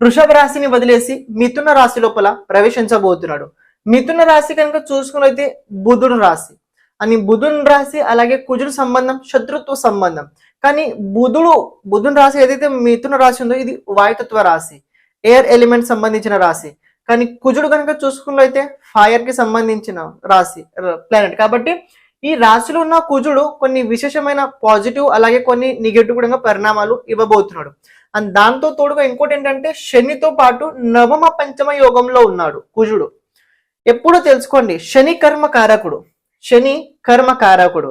వృషభ రాశిని వదిలేసి మిథున రాశి లోపల ప్రవేశించబోతున్నాడు. మిథున రాశి కనుక చూసుకున్నైతే బుధుడు రాశి. అని బుధుని రాశి అలాగే కుజుడు సంబంధం శత్రుత్వ సంబంధం. కానీ బుధుడు బుధుని రాశి ఏదైతే మిథున రాశి ఉందో ఇది వాయుతత్వ రాశి ఎయిర్ ఎలిమెంట్ సంబంధించిన రాశి. కానీ కుజుడు కనుక చూసుకున్నైతే ఫైర్కి సంబంధించిన రాశి ప్లానెట్ కాబట్టి ఈ రాశిలో ఉన్న కుజుడు కొన్ని విశేషమైన పాజిటివ్ అలాగే కొన్ని నెగిటివ్ కూడా పరిణామాలు ఇవ్వబోతున్నాడు. అండ్ దాంతో తోడుగా ఇంకోటి ఏంటంటే శనితో పాటు నవమ పంచమ యోగంలో ఉన్నాడు కుజుడు. ఎప్పుడూ తెలుసుకోండి శని కర్మ కారకుడు శని కర్మ కారకుడు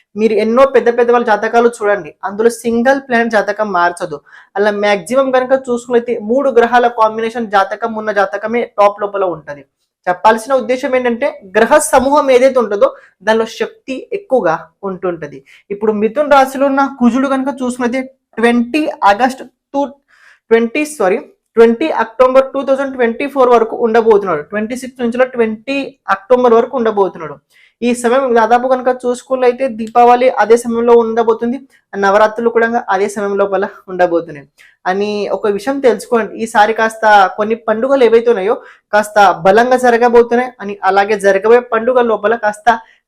మీరు ఎన్నో పెద్ద పెద్ద వాళ్ళ జాతకాలు చూడండి. అందులో సింగిల్ ప్లానెట్ జాతకం మార్చదు. అలా మాక్సిమం కనుక చూసుకున్నైతే మూడు గ్రహాల కాంబినేషన్ జాతకం ఉన్న జాతకమే టాప్ లోపల ఉంటుంది. చెప్పాల్సిన ఉద్దేశం ఏంటంటే గ్రహ సమూహం ఏదైతే ఉంటుందో దానిలో శక్తి ఎక్కువగా ఉంటుంటది. ఇప్పుడు మిథున్ రాశిలో ఉన్న కుజుడు కనుక చూసుకున్నైతే twenty August two twenty sorry twenty October two thousand twenty four వరకు ఉండబోతున్నాడు. ట్వంటీ సిక్స్ నుంచి ట్వంటీ అక్టోబర్ వరకు ఉండబోతున్నాడు. ఈ సమయం దాదాపు కనుక చూసుకున్నట్లయితే దీపావళి అదే సమయంలో ఉండబోతుంది. నవరాత్రులు కూడా అదే సమయం లోపల ఉండబోతున్నాయి. అని ఒక విషయం తెలుసుకోండి. ఈసారి కాస్త కొన్ని పండుగలు ఏవైతే ఉన్నాయో కాస్త బలంగా జరగబోతున్నాయి. అని అలాగే జరగబోయే పండుగ లోపల కాస్త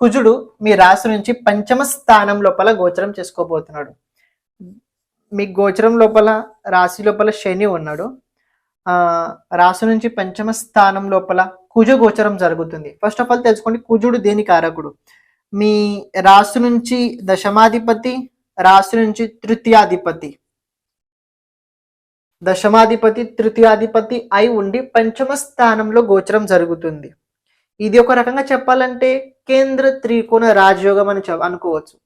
కుజుడు మీ రాశి నుంచి పంచమ స్థానం లోపల గోచరం చేసుకోబోతున్నాడు. మీ గోచరం లోపల రాశి లోపల శని ఉన్నాడు. ఆ రాశి నుంచి పంచమ స్థానం లోపల కుజ గోచరం జరుగుతుంది. ఫస్ట్ ఆఫ్ ఆల్ తెలుసుకోండి కుజుడు దేని కారకుడు మీ రాశి నుంచి దశమాధిపతి రాశి నుంచి తృతీయాధిపతి. దశమాధిపతి తృతీయాధిపతి అయి ఉండి పంచమ స్థానంలో గోచరం జరుగుతుంది. ఇది ఒక రకంగా చెప్పాలంటే కేంద్ర త్రికోణ రాజయోగం అని అనుకోవచ్చు.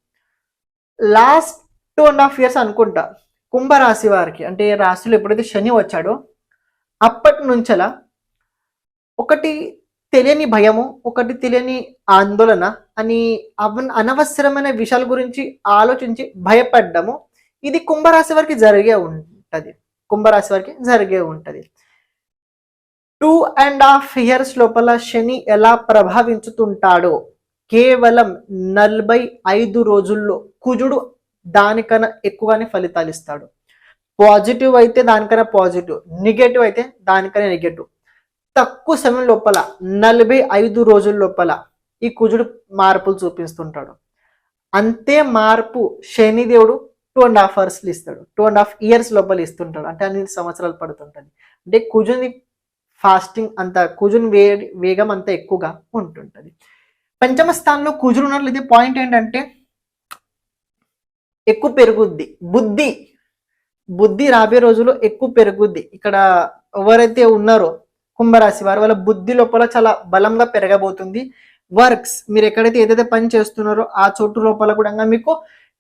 Last two and half years అనుకుంటా. కుంభరాశి వారికి అంటే రాశిలో ఎప్పుడైతే శని వచ్చాడో అప్పటి నుంచలా ఒకటి తెలియని భయము ఒకటి తెలియని ఆందోళన అని అవ అనవసరమైన విషయాల గురించి ఆలోచించి భయపడ్డము. ఇది కుంభరాశి వారికి జరిగే ఉంటుంది. కుంభరాశి వారికి జరిగే ఉంటుంది. టూ అండ్ హాఫ్ ఇయర్స్ లోపల శని ఎలా ప్రభావించుతుంటాడో కేవలం నలభై ఐదు రోజుల్లో కుజుడు దానికన్నా ఎక్కువగానే ఫలితాలు ఇస్తాడు. పాజిటివ్ అయితే దానికన్నా పాజిటివ్ నెగటివ్ అయితే దానికన్నా నెగటివ్ తక్కువ సమయం లోపల నలభై ఐదు రోజుల లోపల ఈ కుజుడు మార్పులు చూపిస్తుంటాడు. అంతే మార్పు శనిదేవుడు టూ అండ్ హాఫ్ అవర్స్లు ఇస్తాడు. టూ అండ్ హాఫ్ ఇయర్స్ లోపల ఇస్తుంటాడు. అంటే అన్ని సంవత్సరాలు పడుతుంటుంది. అంటే కుజుని ఫాస్టింగ్ అంత కుజుని వే వేగం అంత ఎక్కువగా ఉంటుంటుంది. పంచమ స్థానంలో కుజుడు ఉన్నట్లయితే పాయింట్ ఏంటంటే ఎక్కువ పెరుగుద్ది. బుద్ధి బుద్ధి రాబోయే రోజుల్లో ఎక్కువ పెరుగుద్ది. ఇక్కడ ఎవరైతే ఉన్నారో కుంభరాశి వారు వాళ్ళ బుద్ధి లోపల చాలా బలంగా పెరగబోతుంది. వర్క్స్ మీరు ఎక్కడైతే ఏదైతే పని చేస్తున్నారో ఆ చోటు లోపల కూడా మీకు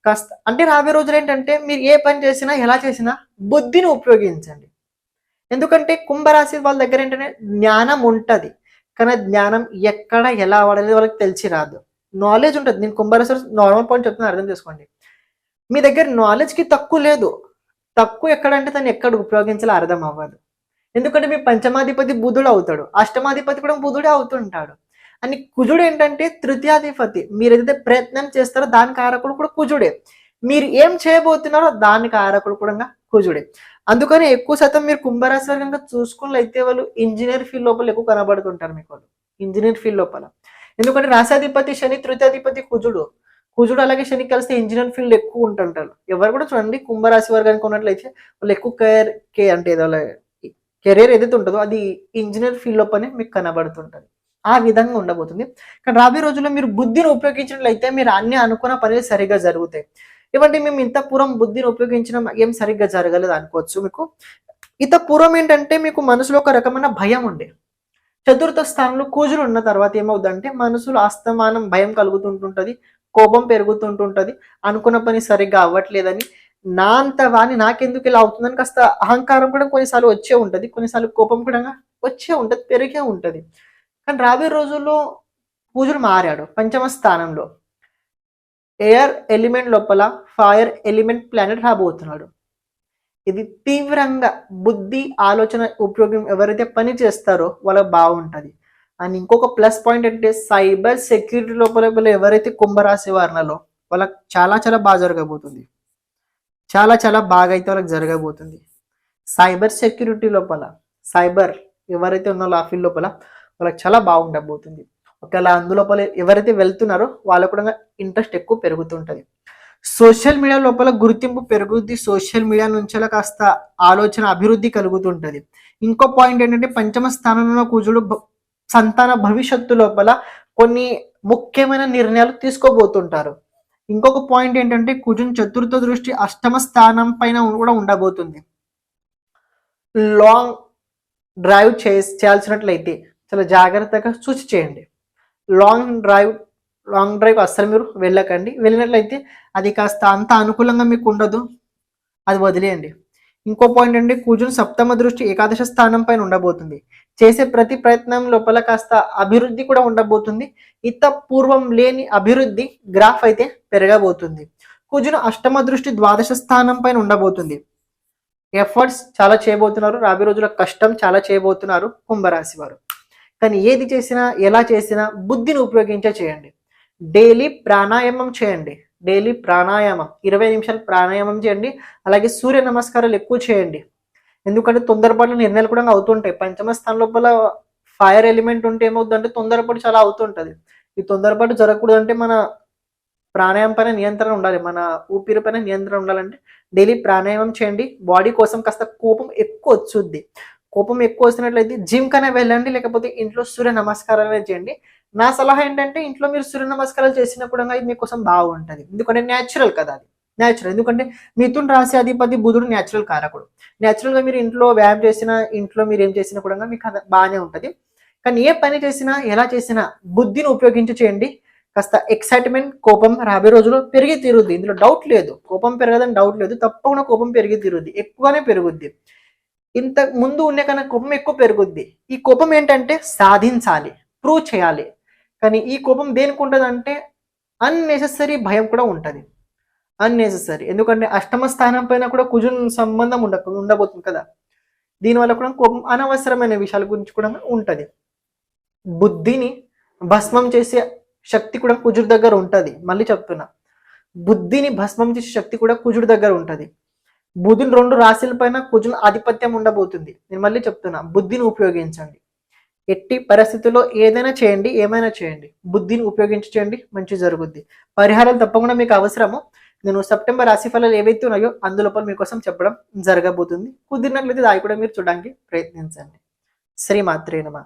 కాస్త అంటే రాబోయే రోజులు ఏంటంటే మీరు ఏ పని చేసినా ఎలా చేసినా బుద్ధిని ఉపయోగించండి. ఎందుకంటే కుంభరాశి వాళ్ళ దగ్గర ఏంటంటే జ్ఞానం ఉంటది. కానీ జ్ఞానం ఎక్కడ ఎలా వాడాలి వాళ్ళకి తెలిసి రాదు. నాలెడ్జ్ ఉంటుంది. నేను కుంభరాశి నార్మల్ పాయింట్ చెప్తున్నా అర్థం చేసుకోండి. మీ దగ్గర నాలెడ్జ్కి కి తక్కువ లేదు. తక్కువ ఎక్కడంటే తను ఎక్కడ ఉపయోగించాలో అర్థం అవ్వదు. ఎందుకంటే మీ పంచమాధిపతి బుధుడు అవుతాడు. అష్టమాధిపతి కూడా బుధుడే అవుతుంటాడు. అని కుజుడు ఏంటంటే తృతీయాధిపతి. మీరు ఏదైతే ప్రయత్నం చేస్తారో దాని కారకుడు కూడా కుజుడే. మీరు ఏం చేయబోతున్నారో దాని కారకుడు కూడా కుజుడే. అందుకని ఎక్కువ శాతం మీరు కుంభరాశి వారు కనుక చూసుకున్నట్లయితే వాళ్ళు ఇంజనీర్ ఫీల్డ్ లోపల ఎక్కువ కనబడుతుంటారు మీకు వాళ్ళు. ఇంజనీర్ ఫీల్డ్ లోపల. ఎందుకంటే రాశాధిపతి శని తృతీయాధిపతి కుజుడు. కుజుడు అలాగే శని కలిస్తే ఇంజనీర్ ఫీల్డ్ ఎక్కువ ఉంటుంటారు. ఎవరు కూడా చూడండి కుంభరాశి వారు కనుక ఉన్నట్లయితే వాళ్ళు ఎక్కువ కేర్ కే అంటే ఏదో కెరీర్ ఏదైతే ఉంటుందో అది ఇంజనీర్ ఫీల్డ్ లోపలనే మీకు కనబడుతుంటుంది. ఆ విధంగా ఉండబోతుంది. కానీ రాబోయే రోజుల్లో మీరు బుద్ధిని ఉపయోగించినట్లయితే మీరు అన్ని అనుకున్న పనులు సరిగా జరుగుతాయి. ఇవ్వండి మేము ఇంత పూర్వం బుద్ధిని ఉపయోగించడం ఏం సరిగ్గా జరగలేదు అనుకోవచ్చు మీకు. ఇంత పూర్వం ఏంటంటే మీకు మనసులో ఒక రకమైన భయం ఉండే. చతుర్థ స్థానంలో కూజులు ఉన్న తర్వాత ఏమవుతుందంటే మనసులో అస్తమానం భయం కలుగుతుంటుంటుంది కోపం పెరుగుతుంటుంటది అనుకున్న పని సరిగ్గా అవ్వట్లేదని నా అంత వాణి నాకెందుకు ఇలా అవుతుందని కాస్త అహంకారం కూడా కొన్నిసార్లు వచ్చే ఉంటుంది కొన్నిసార్లు కోపం కూడా వచ్చే ఉంటుంది పెరిగే ఉంటుంది. కానీ రాబోయే రోజుల్లో పూజలు మారాడు పంచమ స్థానంలో. ఎయిర్ ఎలిమెంట్ లోపల ఫైర్ ఎలిమెంట్ ప్లానెట్ రాబోతున్నాడు. ఇది తీవ్రంగా బుద్ధి ఆలోచన ఉపయోగం ఎవరైతే పని చేస్తారో వాళ్ళకి బాగుంటుంది. అండ్ ఇంకొక ప్లస్ పాయింట్ అంటే సైబర్ సెక్యూరిటీ లోపల ఎవరైతే కుంభరాశి వారినలో వాళ్ళకి చాలా చాలా బాగా జరగబోతుంది. చాలా చాలా బాగా అయితే వాళ్ళకి జరగబోతుంది. సైబర్ సెక్యూరిటీ లోపల సైబర్ ఎవరైతే ఉన్నారో ఆ ఫీల్డ్ లోపల వాళ్ళకి చాలా బాగుండబోతుంది. ఒకవేళ అందులోపల ఎవరైతే వెళ్తున్నారో వాళ్ళకు కూడా ఇంట్రెస్ట్ ఎక్కువ పెరుగుతుంటుంది. సోషల్ మీడియా లోపల గుర్తింపు పెరుగుద్ది సోషల్ మీడియా నుంచి కాస్త ఆలోచన అభివృద్ధి కలుగుతుంటుంది. ఇంకో పాయింట్ ఏంటంటే పంచమ స్థానంలో కూజుడు సంతాన భవిష్యత్తు లోపల కొన్ని ముఖ్యమైన నిర్ణయాలు తీసుకోబోతుంటారు. ఇంకొక పాయింట్ ఏంటంటే కుజుని చతుర్థ దృష్టి అష్టమ స్థానం పైన కూడా ఉండబోతుంది. లాంగ్ డ్రైవ్ చే చేయాల్సినట్లయితే చాలా జాగ్రత్తగా సూచి చేయండి. లాంగ్ డ్రైవ్ లాంగ్ డ్రైవ్ అస్సలు మీరు వెళ్ళకండి. వెళ్ళినట్లయితే అది కాస్త అంత అనుకూలంగా మీకు ఉండదు. అది వదిలేయండి. ఇంకో పాయింట్ అండి కూజును సప్తమ దృష్టి ఏకాదశ స్థానం పైన ఉండబోతుంది. చేసే ప్రతి ప్రయత్నం లోపల కాస్త అభివృద్ధి కూడా ఉండబోతుంది. ఇంత పూర్వం లేని అభివృద్ధి గ్రాఫ్ అయితే పెరగబోతుంది. కూజును అష్టమ దృష్టి ద్వాదశ స్థానం పైన ఉండబోతుంది. ఎఫర్ట్స్ చాలా చేయబోతున్నారు. రాబోయే రోజుల కష్టం చాలా చేయబోతున్నారు కుంభరాశి వారు. కానీ ఏది చేసినా ఎలా చేసినా బుద్ధిని ఉపయోగించే చేయండి. డైలీ ప్రాణాయామం చేయండి. డైలీ ప్రాణాయామం. ఇరవై నిమిషాలు ప్రాణాయామం చేయండి. అలాగే సూర్య నమస్కారాలు ఎక్కువ చేయండి. ఎందుకంటే తొందరపాటు నిర్ణయాలు కూడా అవుతుంటాయి. పంచమ స్థానం లోపల ఫైర్ ఎలిమెంట్ ఉంటే ఏమవుతుందంటే తొందరపాటు చాలా అవుతుంటది. ఈ తొందరపాటు జరగకూడదు అంటే మన ప్రాణాయామం పైన నియంత్రణ ఉండాలి. మన ఊపిరి పైన నియంత్రణ ఉండాలంటే డైలీ ప్రాణాయామం చేయండి. బాడీ కోసం కాస్త కోపం ఎక్కువ వచ్చుద్ది. కోపం ఎక్కువ వచ్చినట్లయితే జిమ్ కనే వెళ్ళండి లేకపోతే ఇంట్లో సూర్య నమస్కారాలు చేయండి. నా సలహా ఏంటంటే ఇంట్లో మీరు సూర్య నమస్కారాలు చేసినప్పుడు ఇది మీకోసం బాగుంటుంది. ఎందుకంటే న్యాచురల్ కదా అది. న్యాచురల్ ఎందుకంటే మిథున్ రాశి అధిపతి బుధుడు న్యాచురల్ కారకుడు. న్యాచురల్గా మీరు ఇంట్లో వ్యాయామం చేసినా ఇంట్లో మీరు ఏం చేసినా కూడా మీకు బాగానే ఉంటుంది. కానీ ఏ పని చేసినా ఎలా చేసినా బుద్ధిని ఉపయోగించి చేయండి. కాస్త ఎక్సైట్మెంట్ కోపం రాబోయే రోజుల్లో పెరిగి తీరుద్ది. ఇందులో డౌట్ లేదు. కోపం పెరగదని డౌట్ లేదు. తప్పకుండా కోపం పెరిగి తీరుద్ది. ఎక్కువగానే పెరుగుద్ది. ఇంత ముందు ఉండే కన్నా కోపం ఎక్కువ పెరుగుద్ది. ఈ కోపం ఏంటంటే సాధించాలి ప్రూవ్ చేయాలి. కానీ ఈ కోపం దేనికి ఉంటుంది అంటే అన్నెసెసరీ భయం కూడా ఉంటుంది. అన్నెసెసరీ ఎందుకంటే అష్టమ స్థానం పైన కూడా కుజున్ సంబంధం ఉండ ఉండబోతుంది కదా. దీనివల్ల కూడా కోపం అనవసరమైన విషయాల గురించి కూడా ఉంటుంది. బుద్ధిని భస్మం చేసే శక్తి కూడా కుజుడి దగ్గర ఉంటుంది. మళ్ళీ చెప్తున్నా. బుద్ధిని భస్మం చేసే శక్తి కూడా కుజుడి దగ్గర ఉంటుంది. బుధుని రెండు రాశుల పైన కుజుని ఆధిపత్యం ఉండబోతుంది. నేను మళ్ళీ చెప్తున్నా బుద్ధిని ఉపయోగించండి. ఎట్టి పరిస్థితుల్లో ఏదైనా చేయండి ఏమైనా చేయండి. బుద్ధిని ఉపయోగించి చేయండి మంచి జరుగుద్ది. పరిహారాలు తప్పకుండా మీకు అవసరము. నేను సెప్టెంబర్ రాశి ఫలాలు ఏవైతే ఉన్నాయో అందులోపల మీకోసం చెప్పడం జరగబోతుంది. కుదిరినట్లయితే దాని కూడా మీరు చూడడానికి ప్రయత్నించండి. శ్రీమాత్రే నమ.